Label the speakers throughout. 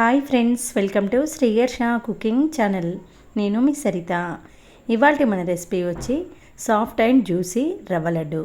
Speaker 1: Hi friends welcome to Sriyarsha cooking channel నేను మీ సరిత. ఇవాళ మన రెసిపీ వచ్చి సాఫ్ట్ అండ్ జ్యూసీ రవ్వ లడ్డు.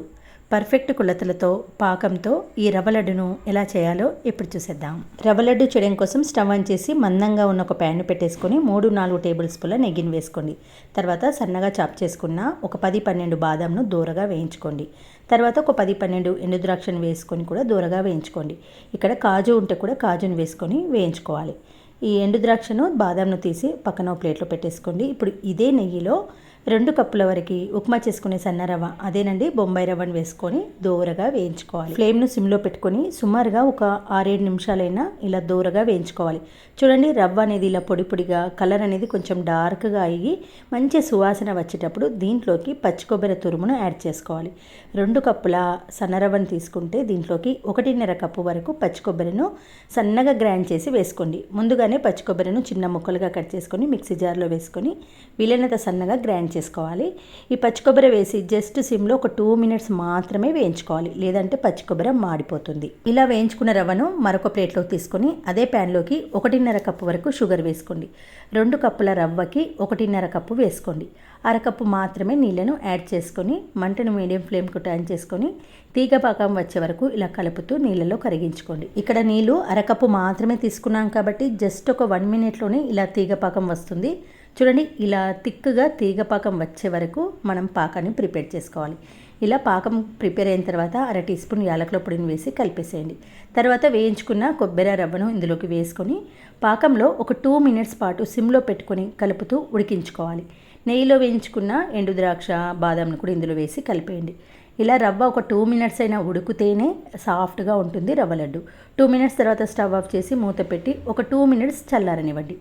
Speaker 1: పర్ఫెక్ట్ కొలతలతో పాకంతో ఈ రవ్వ లడ్డును ఎలా చేయాలో ఇప్పుడు చూసేద్దాం. రవ్వ లడ్డు చేయడం కోసం స్టవ్ ఆన్ చేసి మందంగా ఉన్న ఒక ప్యాన్ పెట్టేసుకొని మూడు నాలుగు టేబుల్ స్పూన్ల నెగ్గిని వేసుకోండి. తర్వాత సన్నగా చాప్ చేసుకున్న ఒక పది పన్నెండు బాదంను దూరగా వేయించుకోండి. తర్వాత ఒక పది పన్నెండు ఎండు ద్రాక్షను వేసుకొని కూడా దూరగా వేయించుకోండి. ఇక్కడ కాజు ఉంటే కూడా కాజును వేసుకొని వేయించుకోవాలి. ఈ ఎండు ద్రాక్షను బాదాంను తీసి పక్కన ప్లేట్లో పెట్టేసుకోండి. ఇప్పుడు ఇదే నెయ్యిలో రెండు కప్పుల వరకు ఉప్మా చేసుకునే సన్న రవ్వ అదేనండి బొంబాయి రవ్వను వేసుకొని దోరగా వేయించుకోవాలి. ఫ్లేమ్ను సిమ్లో పెట్టుకొని సుమారుగా ఒక ఆరేడు నిమిషాలైనా ఇలా దోరగా వేయించుకోవాలి. చూడండి రవ్వ అనేది ఇలా పొడి పొడిగా కలర్ అనేది కొంచెం డార్క్గా అయ్యి మంచి సువాసన వచ్చేటప్పుడు దీంట్లోకి పచ్చి కొబ్బరి తురుమును యాడ్ చేసుకోవాలి. రెండు కప్పుల సన్న రవ్వను తీసుకుంటే దీంట్లోకి ఒకటిన్నర కప్పు వరకు పచ్చి కొబ్బరిను సన్నగా గ్రైండ్ చేసి వేసుకోండి. ముందుగానే పచ్చి కొబ్బరిను చిన్న ముక్కలుగా కట్ చేసుకొని మిక్సీ జార్లో వేసుకొని వీలైనంత సన్నగా గ్రైండ్ చేసుకోవాలి. ఈ పచ్చి కొబ్బరి వేసి జస్ట్ సిమ్లో ఒక టూ మినిట్స్ మాత్రమే వేయించుకోవాలి. లేదంటే పచ్చి కొబ్బరి మాడిపోతుంది. ఇలా వేయించుకున్న రవ్వను మరొక ప్లేట్లో తీసుకొని అదే ప్యాన్లోకి ఒకటిన్నర కప్పు వరకు షుగర్ వేసుకోండి. రెండు కప్పుల రవ్వకి ఒకటిన్నర కప్పు వేసుకోండి. అరకప్పు మాత్రమే నీళ్ళను యాడ్ చేసుకొని మంటను మీడియం ఫ్లేమ్కు టర్న్ చేసుకొని తీగ పాకం వచ్చే వరకు ఇలా కలుపుతూ నీళ్ళలో కరిగించుకోండి. ఇక్కడ నీళ్ళు అరకప్పు మాత్రమే తీసుకున్నాం కాబట్టి జస్ట్ ఒక వన్ మినిట్లోనే ఇలా తీగ పాకం వస్తుంది. చూడండి ఇలా తిక్కుగా తీగ పాకం వచ్చే వరకు మనం పాకాన్ని ప్రిపేర్ చేసుకోవాలి. ఇలా పాకం ప్రిపేర్ అయిన తర్వాత అర టీ స్పూన్ యాలకుల పొడిని వేసి కలిపేసేయండి. తర్వాత వేయించుకున్న కొబ్బరి రవ్వను ఇందులోకి వేసుకొని పాకంలో ఒక టూ మినిట్స్ పాటు సిమ్లో పెట్టుకొని కలుపుతూ ఉడికించుకోవాలి. నెయ్యిలో వేయించుకున్న ఎండు ద్రాక్ష బాదాంను కూడా ఇందులో వేసి కలిపేయండి. ఇలా రవ్వ ఒక టూ మినిట్స్ అయినా ఉడికితేనే సాఫ్ట్గా ఉంటుంది రవ్వ లడ్డు. టూ మినిట్స్ తర్వాత స్టవ్ ఆఫ్ చేసి మూత పెట్టి ఒక టూ మినిట్స్ చల్లారనివ్వండి.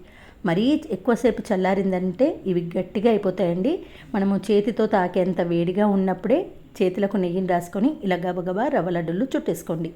Speaker 1: మరీ ఎక్కువసేపు చల్లారిందంటే ఇవి గట్టిగా అయిపోతాయండి. మనము చేతితో తాకేంత వేడిగా ఉన్నప్పుడే చేతులకు నెయ్యిని రాసుకొని ఇలా గబగబా రవ్వ లడ్డులు చుట్టేసుకోండి.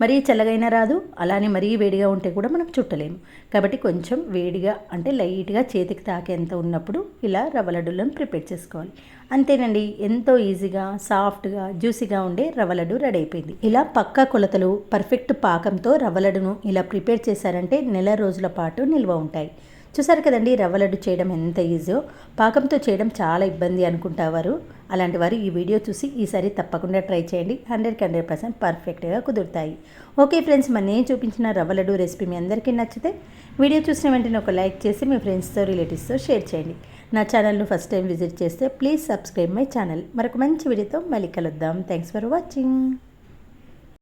Speaker 1: మరీ చల్లగైనా రాదు అలానే మరీ వేడిగా ఉంటే కూడా మనం చుట్టలేము. కాబట్టి కొంచెం వేడిగా అంటే లైట్గా చేతికి తాకేంత ఉన్నప్పుడు ఇలా రవ్వ లడ్డులను ప్రిపేర్ చేసుకోవాలి. అంతేనండి ఎంతో ఈజీగా సాఫ్ట్గా జ్యూసీగా ఉండే రవ్వ లడ్డు రెడీ అయిపోయింది. ఇలా పక్కా కొలతలు పర్ఫెక్ట్ పాకంతో రవ్వ లడ్డును ఇలా ప్రిపేర్ చేశారంటే నెల రోజుల పాటు నిల్వ ఉంటాయి. చూసారు కదండి రవ్వ లడ్డు చేయడం ఎంత ఈజీయో పాకంతో చేయడం చాలా ఇబ్బంది అనుకుంటావారు. అలాంటి వారు ఈ వీడియో చూసి ఈసారి తప్పకుండా ట్రై చేయండి. హండ్రెడ్కి హండ్రెడ్ పర్సెంట్ పర్ఫెక్ట్గా కుదురుతాయి. ఓకే ఫ్రెండ్స్ మరి నేను చూపించిన రవ్వ లడ్డు రెసిపీ మీ అందరికీ నచ్చితే వీడియో చూసిన వెంటనే ఒక లైక్ చేసి మీ ఫ్రెండ్స్తో రిలేటివ్స్తో షేర్ చేయండి. నా ఛానల్ను ఫస్ట్ టైం విజిట్ చేస్తే ప్లీజ్ సబ్స్క్రైబ్ మై ఛానల్. మరొక మంచి వీడియోతో మళ్ళీ కలుద్దాం. Thanks for watching.